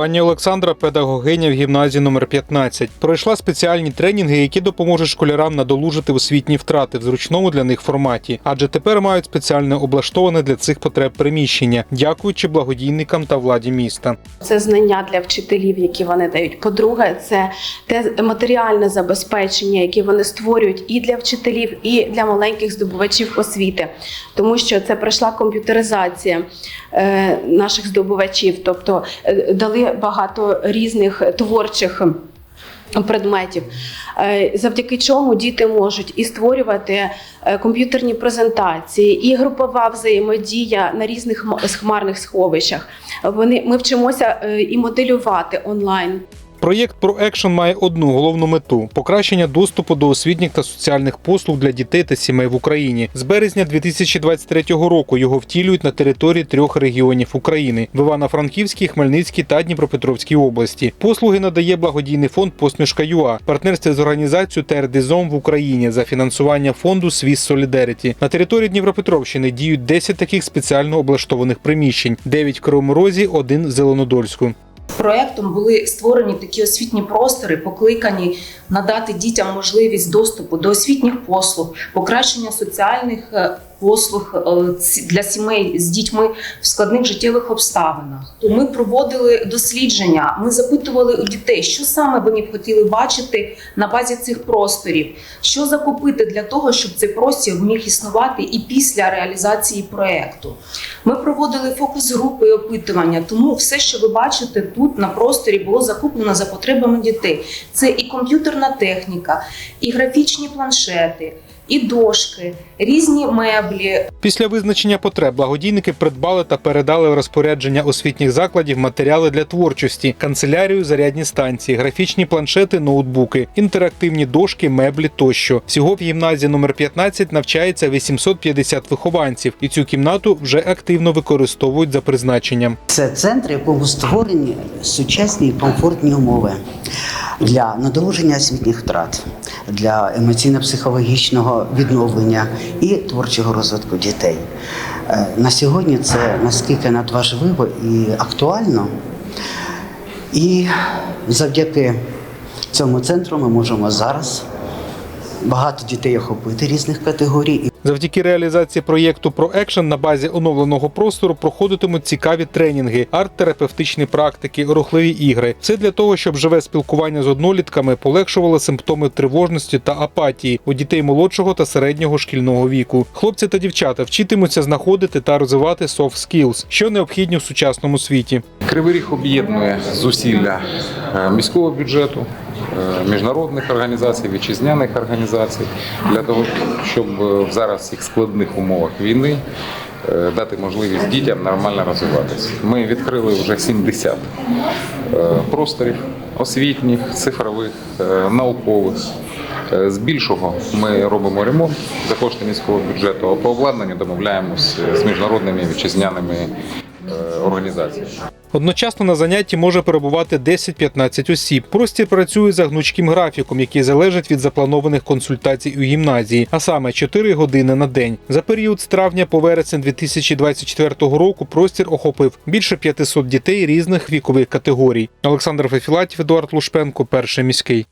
Пані Олександра, педагогиня в гімназії номер 15, пройшла спеціальні тренінги, які допоможуть школярам надолужити освітні втрати в зручному для них форматі, адже тепер мають спеціально облаштоване для цих потреб приміщення, дякуючи благодійникам та владі міста. Це знання для вчителів, які вони дають. По-друге, це те матеріальне забезпечення, яке вони створюють і для вчителів, і для маленьких здобувачів освіти, тому що це пройшла комп'ютеризація е, наших здобувачів, тобто е, багато різних творчих. Предметів, Е, завдяки чому діти можуть і створювати е, комп'ютерні презентації, і групова взаємодія на різних хма- хмарних сховищах. Вони ми вчимося е, і моделювати онлайн. Проєкт ProAction має одну головну мету покращення доступу до освітніх та соціальних послуг для дітей та сімей в Україні. З березня 2023 року його втілюють на території трьох регіонів України: в Івано-Франківській, Хмельницькій та Дніпропетровській області. Послуги надає благодійний фонд Посмішка ЮА, партнерстві з організацією ТРДЗОМ в Україні за фінансування фонду Свіс Солідаріті. На території Дніпропетровщини діють 10 таких спеціально облаштованих приміщень: 9 в Кривому Розі, один в Зеленодольську. Проектом були створені такі освітні простори, покликані надати дітям можливість доступу до освітніх послуг, покращення соціальних е, послуг е, для сімей з дітьми в складних життєвих обставинах. То ми проводили дослідження. Ми запитували у дітей, що саме вони б хотіли бачити на базі цих просторів, що закупити для того, щоб цей простір міг існувати і після реалізації проекту. Ми проводили фокус-групи і опитування, тому все, що ви бачите тут на просторі, було закуплено за потребами дітей. Це і комп'ютерна техніка, і графічні планшети, і дошки, різні меблі, Після визначення потреб благодійники придбали та передали в розпорядження освітніх закладів матеріали для творчості, канцелярію, зарядні станції, графічні планшети, ноутбуки, інтерактивні дошки, меблі тощо. Всього в гімназії номер 15 навчається 850 вихованців, і цю кімнату вже активно використовують за призначенням. Це центр, якому створені сучасні і комфортні умови для надолуження освітніх втрат, для емоційно-психологічного відновлення і творчого розвитку дітей. Е, На сьогодні це наскільки надважливо і актуально. І завдяки цьому центру ми можемо зараз багато дітей охопити різних категорій Завдяки реалізації проєкту ProAction на базі оновленого простору проходитимуть цікаві тренінги, арт-терапевтичні практики, рухливі ігри. Все для того, щоб живе спілкування з однолітками полегшувало симптоми тривожності та апатії у дітей молодшого та середнього шкільного віку. Хлопці та дівчата вчитимуться знаходити та розвивати soft skills, що необхідні в сучасному світі. Кривий Ріг об'єднує зусилля міського бюджету, е, міжнародних організацій, вітчизняних організацій для того, щоб е, в зараз цих складних умовах війни е, дати можливість дітям нормально розвиватися. Ми відкрили вже 70 е, просторів освітніх, цифрових, е, наукових. Е, З більшого ми робимо ремонт за кошти міського бюджету, а по обладнанню домовляємось з міжнародними вітчизняними е, організаціями. Одночасно на занятті може перебувати 10-15 осіб. Простір працює за гнучким графіком, який залежить від запланованих консультацій у гімназії, а саме 4 години на день. За період з травня по вересень 2024 року простір охопив більше 500 дітей різних вікових категорій. Олександр Фефілатів, Едуард Лушпенко, перший міський.